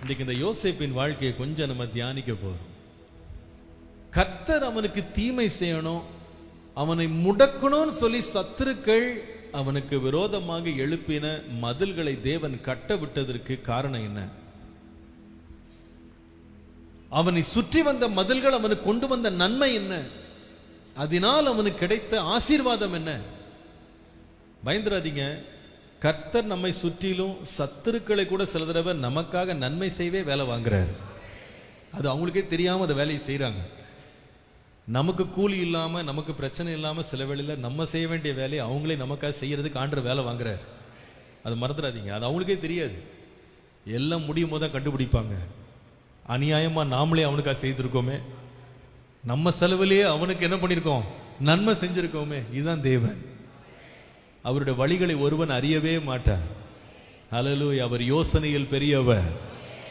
இன்னைக்கு இந்த யோசிப்பின் வாழ்க்கையை கொஞ்சம் நம்ம தியானிக்க போறோம். கர்த்தர் அவனுக்கு தீமை செய்யணும் அவனை முடக்கணும்னு சொல்லி சத்துருக்கள் அவனுக்கு விரோதமாக எழுப்பின மதில்களை தேவன் கட்ட விட்டதற்கு காரணம் என்ன? அவனை சுற்றி வந்த மதில்கள் அவனுக்கு கொண்டு வந்த நன்மை என்ன? அதனால் அவனுக்கு கிடைத்த ஆசீர்வாதம் என்ன? பயந்துராதீங்க கர்த்தர் நம்மை சுற்றிலும் சத்துருக்களை கூட சில தடவை நமக்காக நன்மை செய்வே வேலை வாங்குறாரு. அது அவங்களுக்கே தெரியாமல் அந்த வேலையை செய்கிறாங்க நமக்கு கூலி இல்லாமல் நமக்கு பிரச்சனை இல்லாமல் சில வேளையில் நம்ம செய்ய வேண்டிய வேலையை அவங்களே நமக்காக செய்கிறதுக்கு ஆண்டு வேலை வாங்குறாரு. அது மறந்துடாதீங்க. அது அவங்களுக்கே தெரியாது. எல்லாம் முடியும் போது தான் கண்டுபிடிப்பாங்க. அநியாயமாக நாமளே அவனுக்காக செய்திருக்கோமே. நம்ம செலவுலேயே அவனுக்கு என்ன பண்ணியிருக்கோம் நன்மை செஞ்சுருக்கோமே. இதுதான் தேவன். அவருடைய வழிகளை ஒருவன் அறியவே மாட்டார். அலலூயா அவர் யோசனையில் பெரியவர்.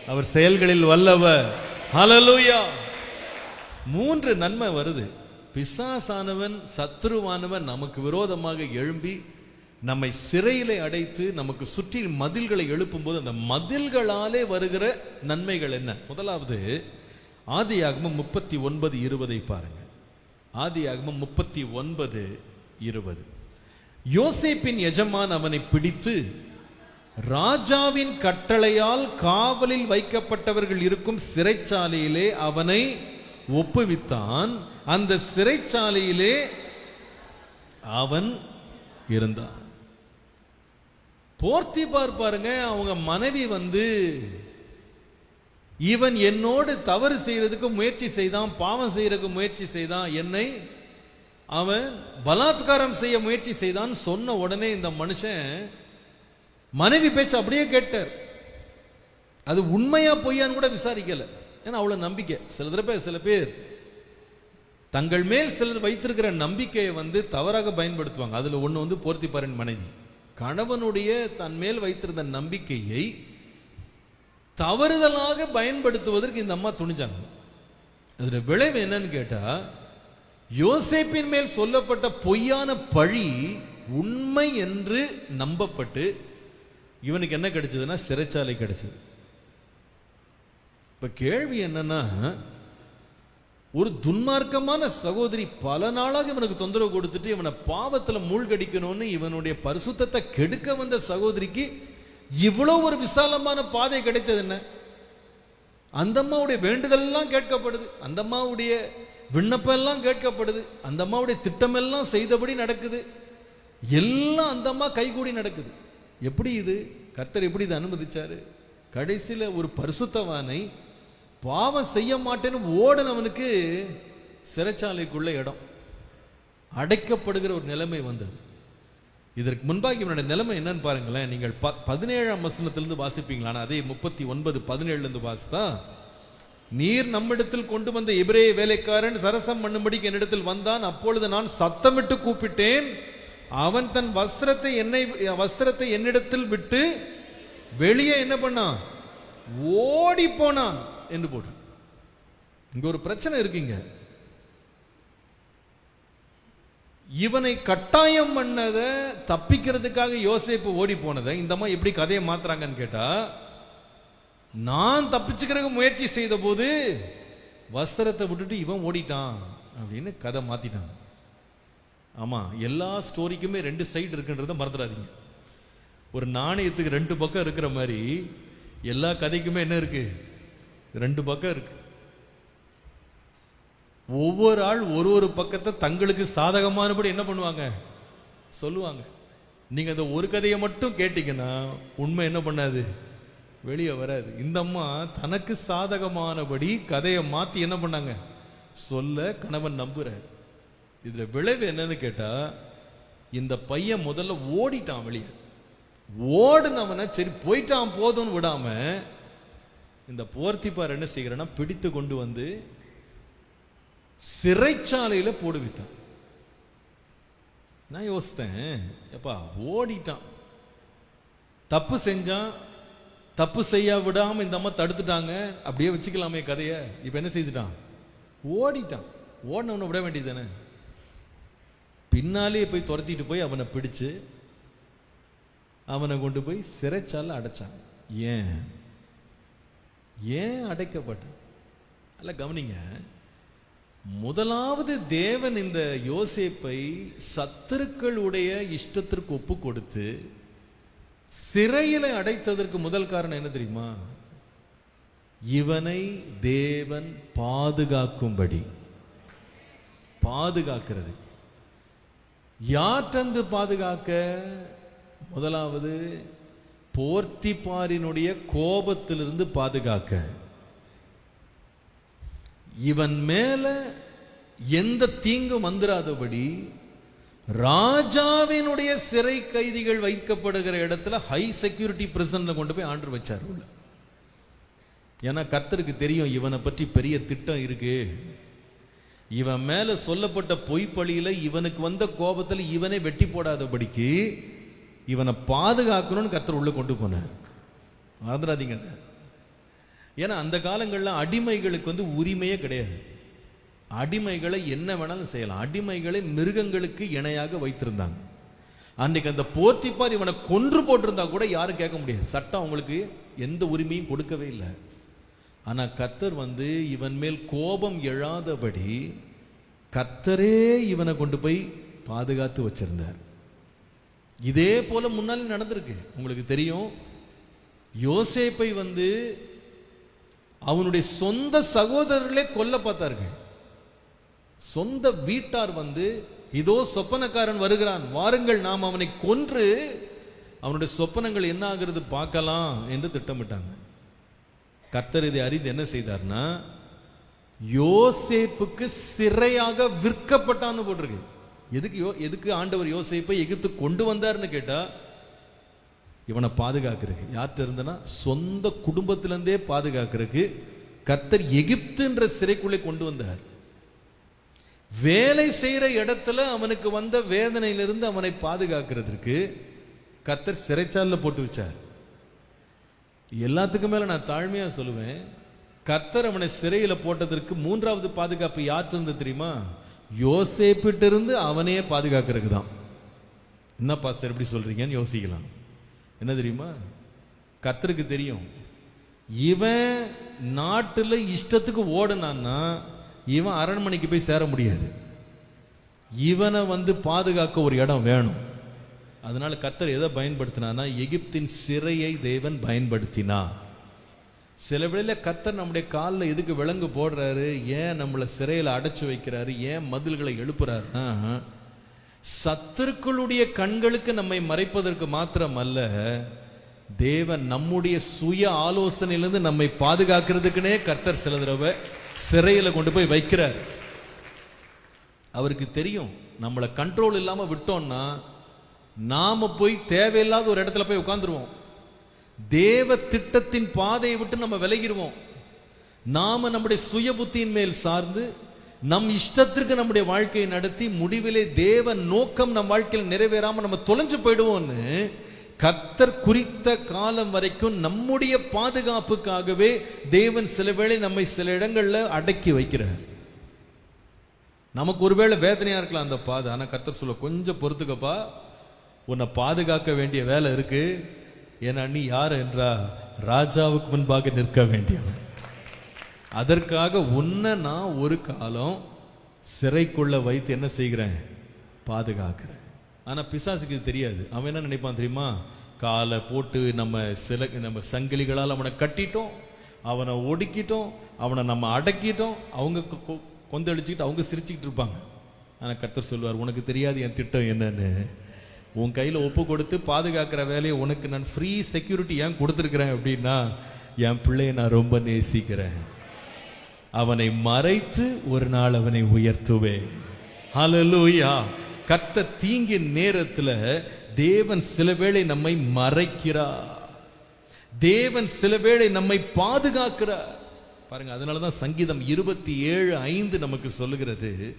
அவர் செயல்களில் வல்லவர். அலலூயா மூன்று நன்மை வருது. பிசாசானவன் சத்ருவானவன் நமக்கு விரோதமாக எழும்பி நம்மை சிறையிலே அடைத்து நமக்கு சுற்றி மதில்களை எழுப்பும் போது அந்த மதில்களாலே வருகிற நன்மைகள் என்ன? முதலாவது ஆதியாகமம் முப்பத்தி ஒன்பது இருபதை பாருங்க. ஆதியாகமம் முப்பத்தி ஒன்பது இருபது. யோசேப்பின் எஜமான் அவனை பிடித்து ராஜாவின் கட்டளையால் காவலில் வைக்கப்பட்டவர்கள் இருக்கும் சிறைச்சாலையிலே அவனை ஒப்புவித்தான். அந்த சிறைச்சாலையிலே அவன் இருந்தான். போர்த்தி பாருங்க அவங்க மனைவி வந்து இவன் என்னோடு தவறு செய்யறதுக்கு முயற்சி செய்தான் பாவம் செய்யறதுக்கு முயற்சி செய்தான் என்னை அவன் பலாத்காரம் செய்ய முயற்சி செய்தான். சொன்ன உடனே இந்த மனுஷன் மனைவி பேச்சு அப்படியே கேட்டார். அது உண்மையா பொய்யான்னு கூட விசாரிக்கல. ஏன்னா அவ்வளவு நம்பிக்கை. சில தடவை சில பேர் தங்கள் மேல் சிலர் வைத்திருக்கிற நம்பிக்கையை வந்து தவறாக பயன்படுத்துவாங்க. அதுல ஒண்ணு வந்து போர்த்திப்பாரின் மனைவி. கணவனுடைய தன் மேல் வைத்திருந்த நம்பிக்கையை தவறுதலாக பயன்படுத்துவதற்கு இந்த அம்மா துணிஞ்சாங்க. அதுல விளைவு என்னன்னு கேட்டா யோசேப்பின் மேல் சொல்லப்பட்ட பொய்யான பழி உண்மை என்று நம்பப்பட்டு இவனுக்கு என்ன கிடைச்சதுன்னா சிறைச்சாலை கிடைச்சது. இப்ப கேள்வி என்னன்னா ஒரு துன்மார்க்கமான சகோதரி பல நாளாக இவனுக்கு தொந்தரவு கொடுத்துட்டு இவனை பாவத்துல மூழ்கடிக்கணும்னு இவனுடைய பரிசுத்தத்தை கெடுக்க வந்த சகோதரிக்கு இவ்வளவு ஒரு விசாலமான பாதை கிடைத்தது என்ன? அந்த அம்மாவுடைய வேண்டுதல் எல்லாம் கேட்கப்படுது. அந்த அம்மாவுடைய விண்ணப்பம் எல்லாம் கேட்கப்படுது. அந்த அம்மாவுடைய திட்டமெல்லாம் செய்தபடி நடக்குது. எல்லாம் அந்த அம்மா கைகூடி நடக்குது. எப்படி இது? கர்த்தர் எப்படி இதை அனுமதிச்சாரு? கடைசியில் ஒரு பரிசுத்தவானை பாவம் செய்ய மாட்டேன்னு ஓடனவனுக்கு சிறைச்சாலைக்குள்ள இடம். அடைக்கப்படுகிற ஒரு நிலைமை வந்தது. இதற்கு முன்பாக இவனுடைய நிலைமை என்னன்னு பாருங்களேன். நீங்கள் ப- பதினேழாம் வசனத்திலிருந்து வாசிப்பீங்களா? அதே முப்பத்தி ஒன்பது பதினேழுலேருந்து வாசித்தா நீர் நம்மிடத்தில் கொண்டு வந்த எபிரேய வேலைக்காரன் சரசம் பண்ணும்படிக்கு என்னிடத்தில் வந்தான். அப்பொழுது நான் சத்தமிட்டு கூப்பிட்டேன். அவன் தன் வஸ்திரத்தை என்னை வஸ்திரத்தை என்னிடத்தில் விட்டு வெளியே என்ன பண்ணான் ஓடி போனான் என்று போட்டு இங்க ஒரு பிரச்சனை இருக்குங்க. இவனை கட்டாயம் பண்ணதை தப்பிக்கிறதுக்காக யோசிப்பு ஓடி போனதை இந்த எப்படி கதையை மாத்துறாங்கன்னு கேட்டா நான் தப்பிச்சுக்கிறதுக்கு முயற்சி செய்த போது வஸ்திரத்தை விட்டுட்டு இவன் ஓடிட்டான் அப்படின்னு கதை மாத்திட்டான். ஆமா எல்லா ஸ்டோரிக்குமே ரெண்டு சைடு இருக்குன்றத மறந்துடாதீங்க. ஒரு நாணயத்துக்கு ரெண்டு பக்கம் இருக்கிற மாதிரி எல்லா கதைக்குமே என்ன இருக்கு? ரெண்டு பக்கம் இருக்கு. ஒவ்வொரு ஆள் ஒரு ஒரு பக்கத்தை தங்களுக்கு சாதகமானபடி என்ன பண்ணுவாங்க? சொல்லுவாங்க. நீங்க அந்த ஒரு கதையை மட்டும் கேட்டீங்கன்னா உண்மை என்ன பண்ணாது? வெளியே வராது. இந்த அம்மா தனக்கு சாதகமானபடி கதையை மாத்தி என்ன பண்ணாங்க? சொல்ல கணவன் நம்புறாரு. இதுல விளைவு என்னன்னு கேட்டால் இந்த பையன் முதல்ல ஓடிட்டான் வெளியே. ஓடுனவனை சரி போயிட்டான் போதும்னு விடாம இந்த போர்த்திப்பார் என்ன செய்கிறேன்னா பிடித்து கொண்டு வந்து சிறைச்சாலையில போடுவித்தான் நான் யோசித்தேன் எப்பா ஓடிட்டான். தப்பு செஞ்சான் தப்பு செய்ய விடாமல் இந்த அம்மா தடுத்துட்டாங்க. அப்படியே வச்சுக்கலாமே கதையை. இப்போ என்ன செய்துட்டான்? ஓடிட்டான். ஓடினவனை விட வேண்டியது தானே பின்னாலே போய் துரத்திட்டு போய் அவனை பிடிச்சு அவனை கொண்டு போய் சிறைச்சால அடைச்சான். ஏன்? ஏன் அடைக்கப்பட்டான்? அல்ல கவனிங்க. முதலாவது தேவன் இந்த யோசேப்பை சத்துருக்களுடைய இஷ்டத்திற்கு ஒப்பு கொடுத்து சிறையில அடைத்ததற்கு முதல் காரணம் என்ன தெரியுமா? இவனை தேவன் பாதுகாக்கும்படி. பாதுகாக்கிறது. யாற்றந்து பாதுகாக்க? முதலாவது போர்த்திப்பாரினுடைய கோபத்திலிருந்து பாதுகாக்க. இவன் மேல எந்த தீங்கும் வந்துராதபடி ராஜாவினுடைய சிறை கைதிகள் வைக்கப்படுகிற இடத்துல ஹை செக்யூரிட்டி பிரசன்ல கொண்டு போய் ஆண்டு வச்சார். உள்ள ஏன்னா கர்த்தருக்கு தெரியும் இவனை பற்றி பெரிய திட்டம் இருக்கு. இவன் மேல சொல்லப்பட்ட பொய்ப்பழியில இவனுக்கு வந்த கோபத்துல இவனே வெட்டி போடாதபடிக்கு இவனை பாதுகாக்கணும்னு கர்த்தர் உள்ள கொண்டு போனார். மறந்துடாதீங்க. ஏன்னா அந்த காலங்கள்ல அடிமைகளுக்கு வந்து உரிமையே கிடையாது. அடிமைகளை என்ன வேணாலும் செய்யலாம். அடிமைகளை மிருகங்களுக்கு இணையாக வைத்திருந்தாங்க. அன்னைக்கு அந்த போர்த்திப்பார் இவனை கொன்று போட்டிருந்தா கூட யாரும் கேட்க முடியாது. சட்டம் அவங்களுக்கு எந்த உரிமையும் கொடுக்கவே இல்லை. ஆனால் கர்த்தர் வந்து இவன் மேல் கோபம் எழாதபடி கர்த்தரே இவனை கொண்டு போய் பாதுகாத்து வச்சிருந்தார். இதே போல முன்னாலே நடந்திருக்கு. உங்களுக்கு தெரியும் யோசேப்பை வந்து அவனுடைய சொந்த சகோதரர்களே கொல்ல பார்த்தார்கள். சொந்த வீட்டார் வந்து இதோ சொப்பனக்காரன் வருகிறான் வாருங்கள் நாம் அவனை கொன்று அவனுடைய சொப்பனங்கள் என்ன ஆகிறது பார்க்கலாம் என்று திட்டமிட்டாங்க. கர்த்தர் இதை அறிந்து என்ன செய்தார்னா யோசேப்புக்கு சிறையாக விற்கப்பட்டான்னு போட்டிருக்கு. எதுக்கு யோ எதுக்கு ஆண்டவர் யோசேப்பை எகிப்து கொண்டு வந்தாருன்னு கேட்டா இவனை பாதுகாக்கிறதுக்கு. யார்கிட்ட இருந்தனா சொந்த குடும்பத்திலேருந்தே பாதுகாக்கிறதுக்கு கர்த்தர் எகிப்துன்ற சிறைக்குள்ளே கொண்டு வந்தார். வேலை செய்கிற இடத்துல அவனுக்கு வந்த வேதனையிலிருந்து அவனை பாதுகாக்கிறதுக்கு கர்த்தர் சிறைச்சாலில் போட்டு வச்சார். எல்லாத்துக்கும் மேலே நான் தாழ்மையாக சொல்லுவேன். கர்த்தர் அவனை சிறையில் போட்டதற்கு மூன்றாவது பாதுகாப்பு யார்கிட்ட இருந்து தெரியுமா? யோசேப்பிட்ட இருந்து அவனையே பாதுகாக்கிறதுக்கு தான். என்ன பாஸ்டர் எப்படி சொல்கிறீங்கன்னு யோசிக்கலாம். என்ன தெரியுமா? கர்த்தருக்கு தெரியும். இவன் நாட்டில் இஷ்டத்துக்கு ஓடுனான்னா இவன் அரண்மனைக்கு போய் சேர முடியாது. இவனை வந்து பாதுகாக்க ஒரு இடம் வேணும். அதனால கர்த்தர் எதை பயன்படுத்தினானா எகிப்தின் சிறையை தேவன் பயன்படுத்தினா சில வேளையில் கர்த்தர் நம்முடைய காலில் எதுக்கு விலங்கு போடுறாரு? ஏன் நம்மளை சிறையில் அடைச்சி வைக்கிறாரு? ஏன் மதில்களை எழுப்புறாருன்னா சத்துருக்களுடைய கண்களுக்கு நம்மை மறைப்பதற்கு மாத்திரம் அல்ல தேவன் நம்முடைய சுய ஆலோசனையிலிருந்து நம்மை பாதுகாக்கிறதுக்குனே கர்த்தர் சில தடவை சிறையில் கொண்டு போய் வைக்கிறார். அவருக்கு தெரியும் நம்மளை கண்ட்ரோல் இல்லாமல் விட்டோம்னா நாம போய் தேவையில்லாத ஒரு இடத்துல போய் உட்காந்துருவோம் தேவ திட்டத்தின் பாதையை விட்டு நம்ம விலகிடுவோம் நாம நம்முடைய சுய புத்தியின் மேல் சார்ந்து நம் இஷ்டத்திற்கு நம்முடைய வாழ்க்கையை நடத்தி முடிவிலே தேவ நோக்கம் நம் வாழ்க்கையில் நிறைவேறாம நம்ம தொலைஞ்சு போயிடுவோம்னு கர்த்தர் குறித்த காலம் வரைக்கும் நம்முடைய பாதுகாப்புக்காகவே தேவன் சில வேளை நம்மை சில இடங்கள்ல அடக்கி வைக்கிறார். நமக்கு ஒருவேளை வேதனையா இருக்கலாம் அந்த பாதை. ஆனா கர்த்தர் சொல்ல கொஞ்சம் பொறுத்துக்கப்பா. உன்னை பாதுகாக்க வேண்டிய வேலை இருக்கு. ஏன்னா நீ யார் என்றா ராஜாவுக்கு முன்பாக நிற்க வேண்டியவன். அதற்காக உன்னை நான் ஒரு காலம் சிறைக்குள்ள வைத்து என்ன செய்கிறேன்? பாதுகாக்கிறேன். ஆனால் பிசாசுக்கு இது தெரியாது. அவன் என்ன நினைப்பான் தெரியுமா? காலை போட்டு நம்ம சில நம்ம சங்கிலிகளால் அவனை கட்டிட்டோம் அவனை ஒடுக்கிட்டோம் அவனை நம்ம அடக்கிட்டோம் அவங்க கொ- கொ- கொந்தளிச்சுக்கிட்டு அவங்க சிரிச்சுக்கிட்டு இருப்பாங்க. ஆனால் கர்த்தர் சொல்லுவார் உனக்கு தெரியாது என் திட்டம் என்னன்னு. உன் கையில் ஒப்பு கொடுத்து பாதுகாக்கிற வேலையை உனக்கு நான் ஃப்ரீ செக்யூரிட்டி ஏன் கொடுத்துருக்குறேன் அப்படின்னா என் பிள்ளையை நான் ரொம்ப நேசிக்கிறேன். அவனை மறைத்து ஒரு நாள் அவனை உயர்த்துவேன். ஹலலூயா கர்த்த தீங்கின் நேரத்தில் தேவன் சில வேளை நம்மை மறைக்கிறார். தேவன் சில வேளை நம்மை பாதுகாக்கிறார். பாருங்க அதனால தான் சங்கீதம் இருபத்தி ஏழு ஐந்து நமக்கு சொல்லுகிறது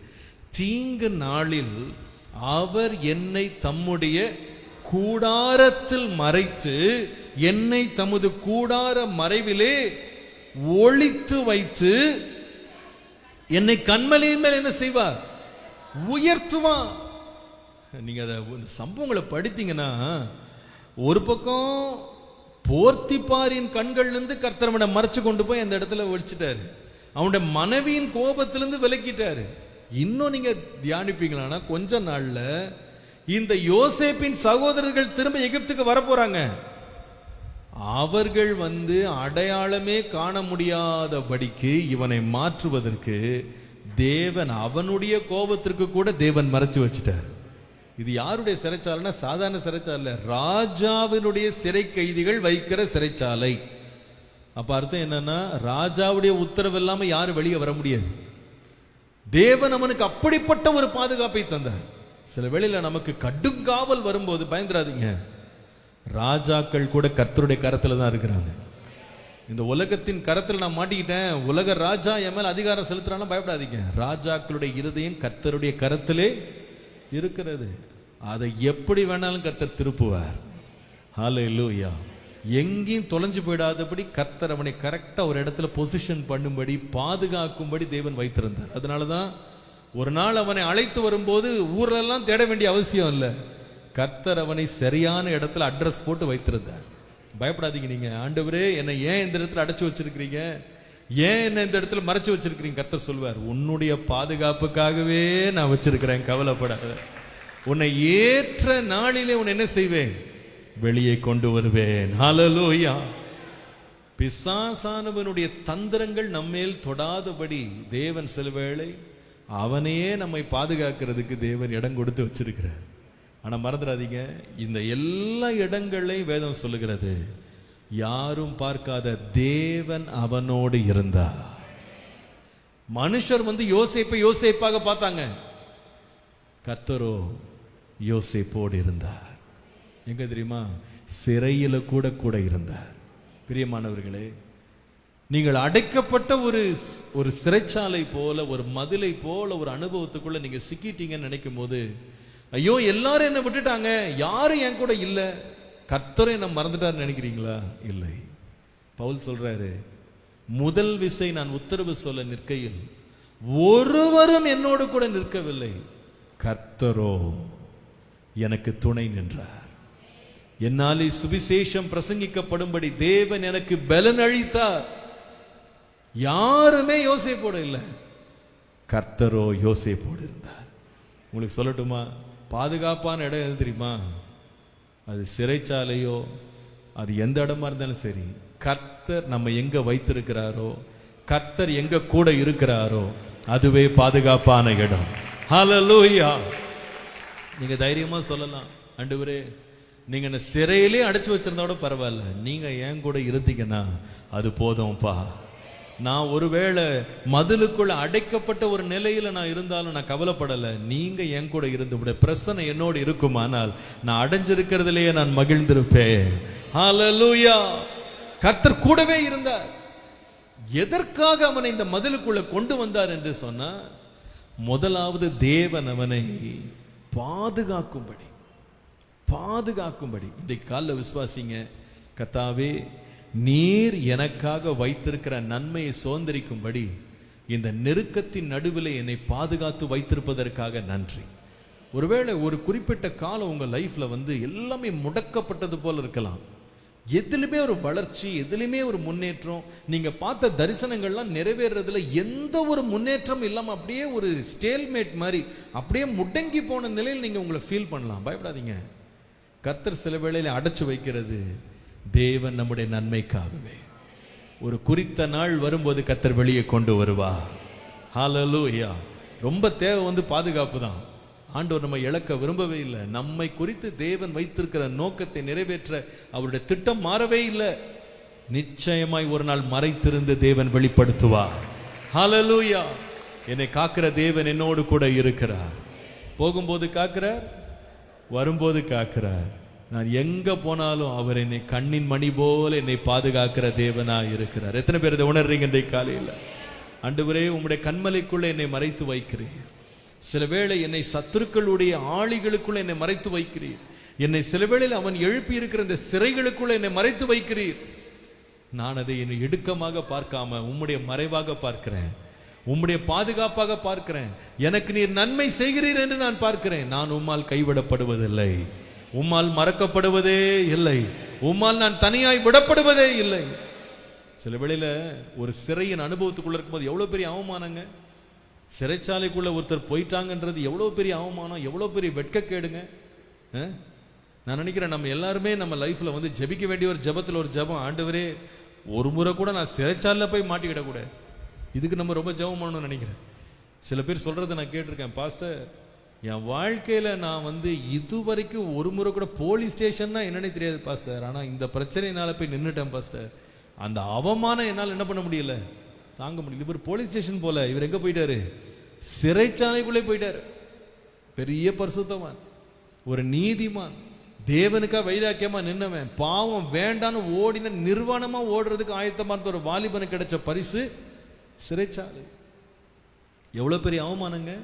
தீங்கு நாளில் அவர் என்னை தம்முடைய கூடாரத்தில் மறைத்து என்னை தமது கூடார மறைவிலே ஒழித்து வைத்து என்னை கண்மலையின் மேல் என்ன செய்வார்? உயர்த்துவான் நீங்கள் அதை இந்த சம்பவங்களை படித்தீங்கன்னா ஒரு பக்கம் போர்த்திப்பாரின் கண்கள்லேருந்து கர்த்தரவனை மறைச்சு கொண்டு போய் அந்த இடத்துல ஒழிச்சிட்டாரு. அவனுடைய மனைவியின் கோபத்திலேருந்து விலக்கிட்டாரு. இன்னும் நீங்கள் தியானிப்பீங்களான்னா கொஞ்ச நாளில் இந்த யோசேப்பின் சகோதரர்கள் திரும்ப எகிப்துக்கு வரப்போகிறாங்க அவர்கள் வந்து அடையாளமே காண முடியாதபடிக்கு இவனை மாற்றுவதற்கு தேவன் அவனுடைய கோபத்திற்கு கூட தேவன் மறைச்சு வச்சிட்டார். இது யாருடைய சிறைச்சாலைன்னா சாதாரண சிறைச்சாலை ராஜாவினுடைய சிறை கைதிகள் வைக்கிற சிறைச்சாலை. அப்ப அர்த்தம் என்னன்னா ராஜாவுடைய உத்தரவு இல்லாம யாரும் வெளியே வர முடியாது. தேவன் அவனுக்கு அப்படிப்பட்ட ஒரு பாதுகாப்பை தந்தார். சில வேளையில நமக்கு கடுங்காவல் வரும்போது பயந்துராதீங்க ராஜாக்கள் கூட கர்த்தருடைய கரத்துல தான் இருக்கிறாங்க. இந்த உலகத்தின் கரத்தில் நான் மாட்டிக்கிட்டேன். உலக ராஜா என் மேல் அதிகாரம் செலுத்துறான்னு பயப்படாதீங்க. ராஜாக்களுடைய இருதயம் கர்த்தருடைய கரத்திலே இருக்கிறது. அதை எப்படி வேணாலும் கர்த்தர் திருப்புவார். ஹalleluya எங்கேயும் தொலைஞ்சு போயிடாதபடி கர்த்தர் அவனை கரெக்டாக ஒரு இடத்துல பொசிஷன் பண்ணும்படி பாதுகாக்கும்படி தேவன் வைத்திருந்தார். அதனால தான் ஒரு நாள் அவனை அழைத்து வரும்போது ஊரெல்லாம் தேட வேண்டிய அவசியம் இல்லை. கர்த்தர் அவனை சரியான இடத்துல அட்ரஸ் போட்டு வைத்திருந்தார். பயப்படாதீங்க நீங்கள் ஆண்டவரே என்னை ஏன் இந்த இடத்துல அடைச்சி வச்சிருக்கிறீங்க? ஏன் என்ன இந்த இடத்துல மறைச்சு வச்சிருக்கிறீங்க? கர்த்தர் சொல்வார் உன்னுடைய பாதுகாப்புக்காகவே நான் வச்சிருக்கிறேன் கவலைப்படாத. உன்னை ஏற்ற நாளிலே உன்னை என்ன செய்வேன்? வெளியே கொண்டு வருவேன். ஹalleluya பிசாசானவனுடைய தந்திரங்கள் நம்மேல் தொடாதபடி தேவன் சில வேளை அவனையே நம்மை பாதுகாக்கிறதுக்கு தேவன் இடம் கொடுத்து வச்சிருக்கிறார். ஆனால் மறந்துடாதீங்க இந்த எல்லா இடங்களையும் வேதம் சொல்லுகிறது. யாரும் பார்க்காத தேவன் அவனோடு இருந்தார். மனுஷர் வந்து யோசிப்பை யோசிப்பாக பார்த்தாங்க. கர்த்தரோ யோசிப்போடு இருந்தார். எங்க தெரியுமா? சிறையில் கூட கூட இருந்தார். பிரியமானவர்களே நீங்கள் அடைக்கப்பட்ட ஒரு ஒரு சிறைச்சாலை போல ஒரு மதிலை போல ஒரு அனுபவத்துக்குள்ள நீங்க சிக்கிட்டீங்கன்னு நினைக்கும் போது ஐயோ எல்லாரும் என்ன விட்டுட்டாங்க. யாரும் என் கூட இல்லை. கர்த்தரை நான் மறந்துட்டாருன்னு நினைக்கிறீங்களா? இல்லை. பவுல் சொல்றாரு முதல் விசை நான் உத்தரவு சொல்ல நிற்கையில் ஒருவரும் என்னோடு கூட நிற்கவில்லை. கர்த்தரோ எனக்கு துணை நின்றார். என்னாலே சுவிசேஷம் பிரசங்கிக்கப்படும்படி தேவன் எனக்கு பலன் அளித்தார். யாருமே யோசேப்போடு இல்லை. கர்த்தரோ யோசேப்போடு இருந்தார். உங்களுக்கு சொல்லட்டுமா? பாதுகாப்பான இடம் எது தெரியுமா? அது சிறைச்சாலையோ அது எந்த இடமா இருந்தாலும் சரி கர்த்தர் நம்ம எங்க வைத்திருக்கிறாரோ கர்த்தர் எங்க கூட இருக்கிறாரோ அதுவே பாதுகாப்பான இடம். ஹலலூயா நீங்க தைரியமா சொல்லலாம். அண்டுவரே நீங்க என்ன சிறையிலே அடைச்சு வச்சிருந்தா கூட பரவாயில்ல. நீங்க என் கூட இருந்தீங்கன்னா அது போதும்ப்பா. நான் ஒருவேளை மதிலுக்குள்ள அடைக்கப்பட்ட ஒரு நிலையில நான் இருந்தாலும் நான் கவலைப்படலை. நீங்க என் கூட இருந்து விட பிரச்சனை என்னோடு இருக்குமானால் நான் அடைஞ்சிருக்கிறதுலயே நான் மகிழ்ந்திருப்பேன். ஹalleluya கர்த்தர் கூடவே இருந்தார். எதற்காக அவனை இந்த மதிலுக்குள்ள கொண்டு வந்தார் என்று சொன்னா முதலாவது தேவன் அவனை பாதுகாக்கும்படி பாதுகாக்கும்படி. இன்றைக்கு காலில் விசுவாசிங்க கத்தாவே நீர் எனக்காக வைத்திருக்கிற நன்மையை சுதந்திரிக்கும்படி இந்த நெருக்கத்தின் நடுவில் என்னை பாதுகாத்து வைத்திருப்பதற்காக நன்றி. ஒருவேளை ஒரு குறிப்பிட்ட காலம் உங்கள் லைஃப்பில் வந்து எல்லாமே முடக்கப்பட்டது போல் இருக்கலாம். எதுலையுமே ஒரு வளர்ச்சி எதுலையுமே ஒரு முன்னேற்றம் நீங்கள் பார்த்த தரிசனங்கள்லாம் நிறைவேறதுல எந்த ஒரு முன்னேற்றம் இல்லாமல் அப்படியே ஒரு ஸ்டேல்மேட் மாதிரி அப்படியே முடங்கி போன நிலையில் நீங்கள் உங்களை ஃபீல் பண்ணலாம். பயப்படாதீங்க. கர்த்தர் சில வேளையில் அடைச்சு வைக்கிறது. தேவன் நம்முடைய நன்மைக்காகவே. ஒரு குறித்த நாள் வரும்போது கத்தர் வெளியே கொண்டு வருவா. ஹalleluya ரொம்ப தேவை வந்து பாதுகாப்பு தான். ஆண்டவர் நம்ம இழக்க விரும்பவே இல்லை. நம்மை குறித்து தேவன் வைத்திருக்கிற நோக்கத்தை நிறைவேற்ற அவருடைய திட்டம் மாறவே இல்லை. நிச்சயமாய் ஒரு நாள் மறைத்திருந்து தேவன் வெளிப்படுத்துவா ஹalleluya என்னை காக்கிற தேவன் என்னோடு கூட இருக்கிறார். போகும்போது காக்கிறார் வரும்போது காக்கிறார். நான் எங்க போனாலும் அவர் என்னை கண்ணின் மணி போல என்னை பாதுகாக்கிற தேவனா இருக்கிறார். எத்தனை பேர் இதை உணர்றீங்க இன்றைக்கு காலையில்? ஆண்டவரே உம்முடைய கண்மலைக்குள்ள என்னை மறைத்து வைக்கிறீர். சில வேளை என்னை சத்துருக்களுடைய ஆளிகளுக்குள்ள என்னை மறைத்து வைக்கிறீர். என்னை சில வேளையில் அவன் எழுப்பி இருக்கிற இந்த சிறைகளுக்குள்ள என்னை மறைத்து வைக்கிறீர். நான் அதை என்னை இடுக்கமாக பார்க்காம உம்முடைய மறைவாக பார்க்கிறேன். உம்முடைய பாதுகாப்பாக பார்க்கிறேன். எனக்கு நீர் நன்மை செய்கிறீர் என்று நான் பார்க்கிறேன். நான் உம்மால் கைவிடப்படுவதில்லை. உம்மால் மறக்கப்படுவதே இல்லை. உம்மால் நான் தனியாய் விடப்படுவதே இல்லை. சில வேளையில் ஒரு சிறையின் அனுபவத்துக்குள்ள இருக்கும்போது எவ்வளோ பெரிய அவமானங்க? சிறைச்சாலைக்குள்ள ஒருத்தர் போயிட்டாங்கன்றது எவ்வளோ பெரிய அவமானம் எவ்வளோ பெரிய வெட்கக்கேடுங்க? நான் நினைக்கிறேன் நம்ம எல்லாருமே நம்ம லைஃப்பில் வந்து ஜெபிக்க வேண்டிய ஒரு ஜபத்தில் ஒரு ஜெபம் ஆண்டவரே ஒரு முறை கூட நான் சிறைச்சாலையில் போய் மாட்டிக்கிடக்கூடாது. இதுக்கு நம்ம ரொம்ப ஜபம் பண்ணணும்னு நினைக்கிறேன். சில பேர் சொல்றதை நான் கேட்டிருக்கேன் பாஸ்டர் என் வாழ்க்கையில நான் வந்து இதுவரைக்கும் ஒரு முறை கூட போலீஸ் ஸ்டேஷன்னா என்னன்னே தெரியாது பாஸ்டர் ஆனா இந்த பிரச்சனையினால போய் நின்றுட்டேன் பாஸ்டர் அந்த அவமானம் என்னால் என்ன பண்ண முடியல? தாங்க முடியல. இவர் போலீஸ் ஸ்டேஷன் போல. இவர் எங்க போயிட்டாரு? சிறைச்சாலைக்குள்ளே போயிட்டாரு. பெரிய பரிசுத்தவான். ஒரு நீதிமான். தேவனுக்கா வைராக்கியமா நின்னவன். பாவம் வேண்டான்னு ஓடின நிர்வாணமா ஓடுறதுக்கு ஆயத்தமாக இருந்த ஒரு வாலிபனுக்கு கிடைச்ச பரிசு சிறைச்சாலை. எவ்வளவு பெரிய அவமானங்க?